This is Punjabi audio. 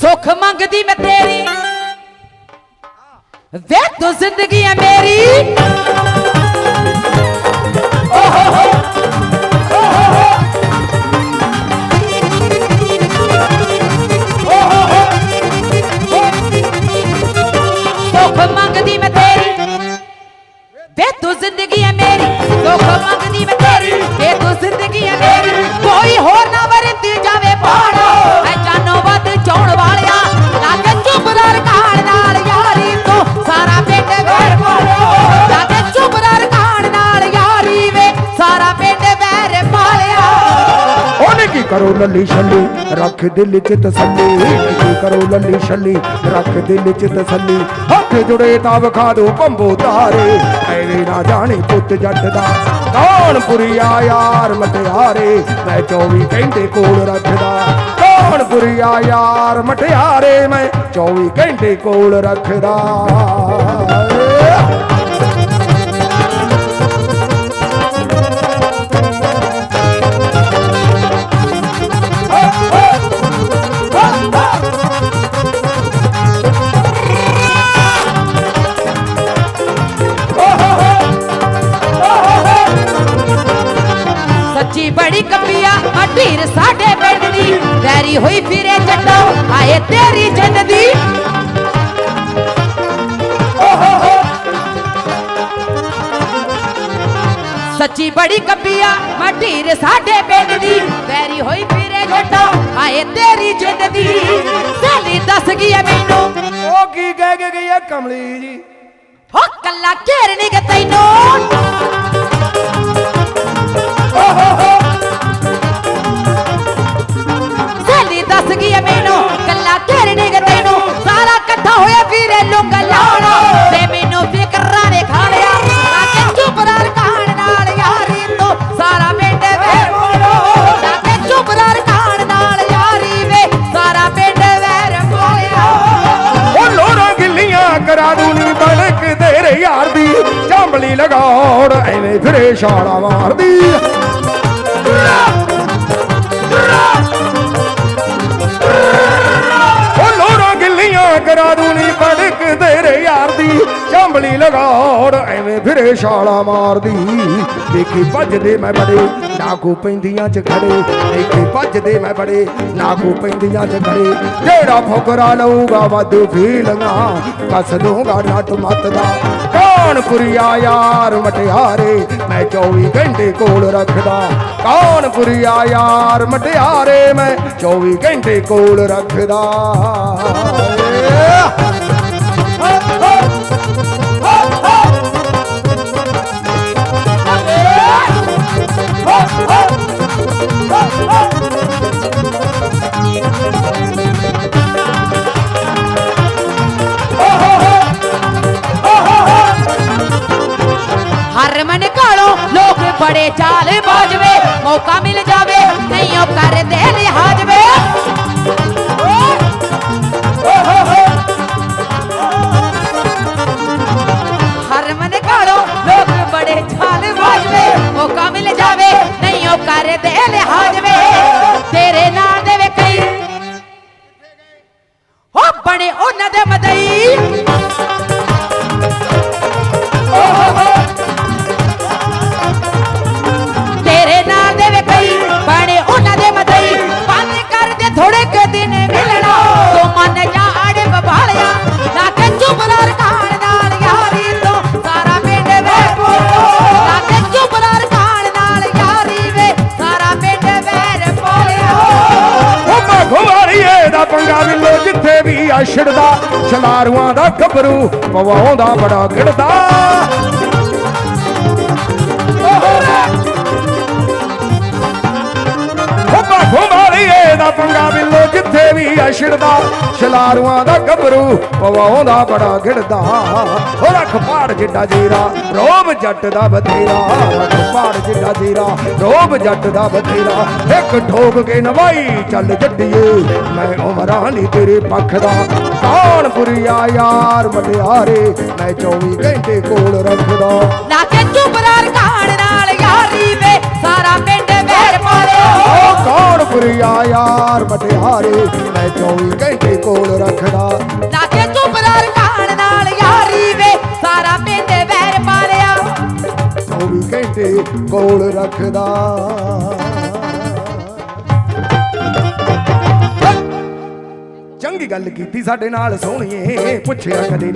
ਸੁਖ ਮੰਗਦੀ ਮੈਂ ਤੇਰੀ। ਵੇ ਤੂੰ ਜ਼ਿੰਦਗੀ ਹੈ। ਮੇਰੀ ਸੁੱਖ ਮੰਗਦੀ ਮੈਂ ਤੇਰੀ। ਵੇ ਤੂੰ ਜ਼ਿੰਦਗੀ ਹੈ ਮੇਰੀ। ਸੁੱਖ ਮੰਗਦੀ ਮੈਂ ਤੇਰੀ। ਵੇ ਤੂੰ ਜ਼ਿੰਦਗੀ ਹੈ ਮੇਰੀ। ਕਰੋ ਲੱਲੀ ਛੱਲੀ, ਰੱਖ ਦਿਲ ਚ ਤਸੱਲੀ। ਕੀ ਕਰੋ ਲੱਲੀ ਛੱਲੀ, ਰੱਖ ਦਿਲ ਚ ਤਸੱਲੀ। ਹੱਥ ਜੁੜੇ ਤਾਂ ਵਿਖਾ ਦੋ ਭੰਬੋ ਤਾਰੇ ਐਵੇਂ ਨਾ ਜਾਣੀ ਪੁੱਤ ਜੱਟ ਦਾ। ਕੌਣ ਪੁਰੀਆ ਯਾਰ ਮਟਿਆਰੇ। ਮੈਂ 24 ਘੰਟੇ ਕੋਲ ਰੱਖਦਾ। ਕੌਣ ਪੁਰੀਆ ਯਾਰ ਮਟਿਆਰੇ। ਮੈਂ 24 ਘੰਟੇ ਕੋਲ ਰੱਖਦਾ। ਹੋਈ ਫਿਰੇ ਜੱਟੋ ਆਏ ਤੇਰੀ ਜਿੰਦ ਦੀ ਸੱਚੀ ਬੜੀ ਕੱਪੀਆ ਮਢੀਰ ਸਾਡੇ ਪਿੰਡ ਦੀ। ਵੈਰੀ ਹੋਈ ਫਿਰੇ ਜੱਟੋ ਆਏ ਤੇਰੀ ਜਿੰਦ ਦੀ ਸਹੇਲੀ ਦੱਸ ਗਈ ਐ ਮੈਨੂੰ। ਉਹ ਕੀ ਕਹਿ ਕੇ ਗਈ ਹੈ ਕਮਲੀ ਜੀ? ਹੋ ਕੱਲਾ ਘੇਰਨੀ ਕਿ ਤੈਨੂੰ। ਕਰਾ ਬਲਕ ਤੇਰੇ ਯਾਰ ਦੀ ਚਾਂਬਲੀ ਲਗਾਉਣ ਐਵੇਂ ਫਿਰੇ ਛਾਲਾ ਮਾਰਦੀ। ਲਗਾਉੜ ਐਵੇਂ ਫਿਰੇ ਛਾਲਾ ਮਾਰਦੀ। ਦੇਖੀ ਭੱਜਦੇ ਮੈਂ ਬੜੇ, ਨਾਕੂ ਪੈਂਦੀਆਂ ਚ ਖੜੇ। ਦੇਖੀ ਭੱਜਦੇ ਮੈਂ ਬੜੇ ਨਾਗੂ ਪੈਂਦੀਆਂ ਚ ਖੜੇ। ਜਿਹੜਾ ਫੁਕਰਾ ਲਊਗਾ ਵਾਧੂ ਫੀਲੀਆਂ ਕੱਸ ਦੂੰਗਾ ਨੱਟ ਮੱਤ ਦਾ ਕੌਣ ਪੁਰੀਆ ਯਾਰ ਮਟਿਆਰੇ, ਮੈਂ 24 ਘੰਟੇ ਕੋਲ ਰੱਖਦਾ। ਕੌਣ ਪੁਰੀਆ ਯਾਰ ਮਟਿਆਰੇ, ਮੈਂ 24 ਘੰਟੇ ਕੋਲ ਰੱਖਦਾ। ਹਰਮਨ ਕਾਲੋਂ ਲੋਕ ਬੜੇ ਚਾਲ ਬਾਜਵੇ ਮੌਕਾ ਮਿਲ ਜਾਵੇ ਨਹੀਂ ਉਹ ਕਰਦੇ ਲਿਹਾਜ਼ ਜਿੱਥੇ ਛਿੜਦਾ ਛਲਾਰੂਆਂ ਦਾ ਗੱਭਰੂ ਪਵਾਉਂਦਾ ਬੜਾ ਗਿੜਦਾ। ਦਾ ਪੰਗਾ ਵਿਲੋ ਜਿੱਥੇ ਵੀ ਆ ਛਿੜਦਾ ਛਲਾਰੂਆਂ ਦਾ ਗੱਭਰੂ ਪਵਾਉਂਦਾ ਬੜਾ ਗਿੜਦਾ ਉਹ ਰੱਖ ਪਾੜ ਜਿੱਡਾ ਜੀਰਾ, ਰੋਬ ਜੱਟ ਦਾ ਬਥੇਰਾ। ਰੱਖ ਪਾੜ ਜਿੱਡਾ ਜੀਰਾ, ਰੋਬ ਜੱਟ ਦਾ ਬਥੇਰਾ। ਇੱਕ ਠੋਕ ਕੇ ਨਵਾਈ ਚੱਲ ਜੱਡੀਏ ਮੈਂ ਉਮਰਾਂ ਨਹੀਂ ਤੇਰੇ ਪੱਖ ਦਾ। ਕੌਣ ਪੁਰੀਆ ਯਾਰ ਮਟਿਆਰੇ ਮੈਂ 24 ਘੰਟੇ ਕੋਲ ਰੱਖਦਾ। ਨਾ ਕਿ ਚੁਬਰਾਰ ਖਾਣ ਕੌਣ ਪੁਰੀਆ ਯਾਰ ਮਟਿਆਰੇ ਮੈਂ 24 ਘੰਟੇ ਕੋਲ ਰੱਖਦਾ। ਲਾ ਕੇ ਚੁੱਪਦਾਰ ਕਾਣ ਨਾਲ ਯਾਰੀ ਵੇ ਸਾਰਾ ਪਿੰਡ ਵੈਰ ਪਾ ਲਿਆ 24 ਘੰਟੇ ਕੋਲ ਰੱਖਦਾ। ਚੰਗੀ ਗੱਲ ਕੀਤੀ ਸਾਡੇ ਨਾਲ ਸੋਹਣੀਏ ਪੁੱਛਿਆ ਕਦੇ ਨਹੀਂ